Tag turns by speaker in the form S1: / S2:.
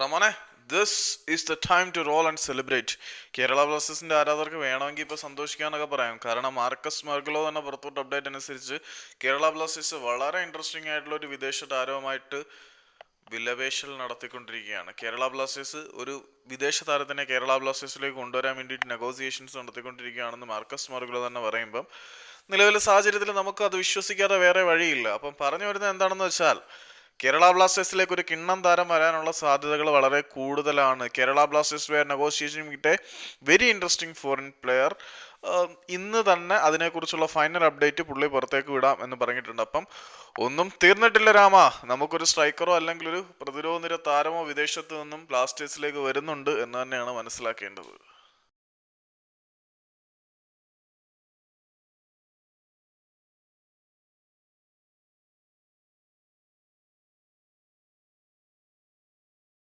S1: റമോനെ this is the time to roll and celebrate Kerala ബ്ലാസ്റ്റേഴ്സിന്റെ ആരാധകർക്ക് വേണമെങ്കിൽ ഇപ്പോൾ സന്തോഷിക്കാന്നൊക്കെ പറയാം. കാരണം മാർക്കസ് മെർഗലോ തന്നെ പുറത്തോട്ട് അപ്ഡേറ്റ് അനുസരിച്ച് കേരള ബ്ലാസ്റ്റേഴ്സ് വളരെ ഇൻട്രസ്റ്റിംഗ് ആയിട്ടുള്ള ഒരു വിദേശ താരവുമായിട്ട് വിലപേശൽ നടത്തിക്കൊണ്ടിരിക്കുകയാണ്. കേരള ബ്ലാസ്റ്റേഴ്സ് ഒരു വിദേശ താരത്തിനെ കേരള ബ്ലാസ്റ്റേഴ്സിലേക്ക് കൊണ്ടുവരാൻ വേണ്ടിയിട്ട് നെഗോസിയേഷൻസ് നടത്തിക്കൊണ്ടിരിക്കുകയാണെന്ന് മാർക്കസ് മാർഗുലോ തന്നെ പറയുമ്പം നിലവിലെ സാഹചര്യത്തിൽ നമുക്ക് അത് വിശ്വസിക്കാതെ വേറെ വഴിയില്ല. അപ്പം പറഞ്ഞു വരുന്നത് എന്താണെന്ന് വെച്ചാൽ കേരള ബ്ലാസ്റ്റേഴ്സിലേക്ക് ഒരു കിണ്ണം താരം വരാനുള്ള സാധ്യതകൾ വളരെ കൂടുതലാണ്. കേരള ബ്ലാസ്റ്റേഴ്സ് വെയർ നെഗോഷിയേഷൻ കിട്ടെ വെരി ഇൻട്രസ്റ്റിംഗ് ഫോറിൻ പ്ലെയർ ഇന്ന് തന്നെ അതിനെക്കുറിച്ചുള്ള ഫൈനൽ അപ്ഡേറ്റ് പുള്ളി പുറത്തേക്ക് വിടാം എന്ന് പറഞ്ഞിട്ടുണ്ട്. അപ്പം ഒന്നും തീർന്നിട്ടില്ല രാമ. നമുക്കൊരു സ്ട്രൈക്കറോ അല്ലെങ്കിൽ ഒരു പ്രതിരോധ നിര താരമോ വിദേശത്ത് നിന്നും ബ്ലാസ്റ്റേഴ്സിലേക്ക് വരുന്നുണ്ട് എന്ന് തന്നെയാണ് മനസ്സിലാക്കേണ്ടത്.